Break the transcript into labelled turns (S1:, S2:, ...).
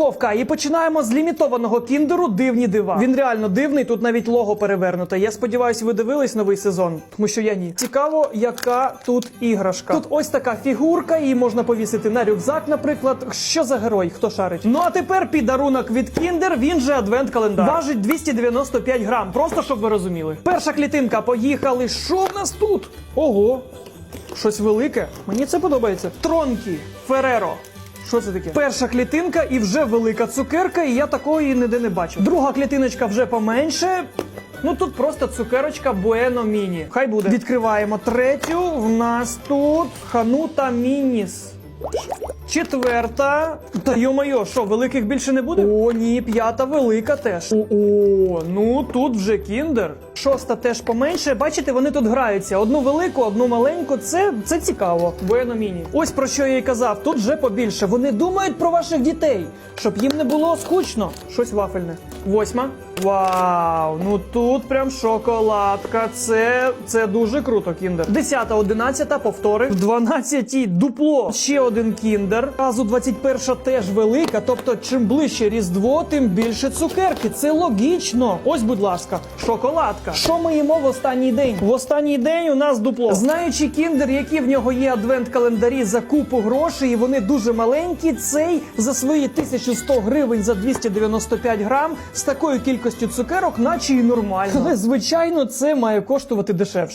S1: Розпаковка. І починаємо з лімітованого кіндеру Дивні дива. Він реально дивний. Тут навіть лого перевернуте. Я сподіваюся, ви дивились новий сезон, тому що я ні. Цікаво, яка тут іграшка. Тут ось така фігурка, її можна повісити на рюкзак, наприклад. Що за герой? Хто шарить? Ну а тепер підарунок від Кіндер. Він же адвент календар. Важить 295 грам. Просто щоб ви розуміли. Перша клітинка. Поїхали. Що в нас тут? Ого. Щось велике. Мені це подобається. Тронкі Фереро. Що це таке? Перша клітинка і вже велика цукерка, і я такої ніде не бачив. Друга клітиночка вже поменше. Ну тут просто цукерочка Буено Міні. Хай буде. Відкриваємо третю. В нас тут Ханута Мініс. Четверта. Та йо-моє, що, великих більше не буде? О, ні, п'ята велика теж. О, о, ну тут вже кіндер. Шоста теж поменше. Бачите, вони тут граються. Одну велику, одну маленьку. Це, це цікаво. Bueno міні. Ось про що я і казав. Тут вже побільше. Вони думають про ваших дітей, щоб їм не було скучно. Щось вафельне. Восьма. Вау, ну тут прям шоколадка. Це, це дуже круто, кіндер. Десята, одинадцята, повтори. В дванадцятій дупло. Ще один кіндер. Разу 21 теж велика. Тобто, чим ближче Різдво, тим більше цукерки. Це логічно. Ось, будь ласка, шоколадка. Що ми їмо в останній день? В останній день у нас дупло. Знаючи кіндер, які в нього є адвент-календарі за купу грошей, і вони дуже маленькі. Цей за свої 1100 гривень за 295 грам з такою кількістю цукерок, наче і нормально. Але звичайно, це має коштувати дешевше.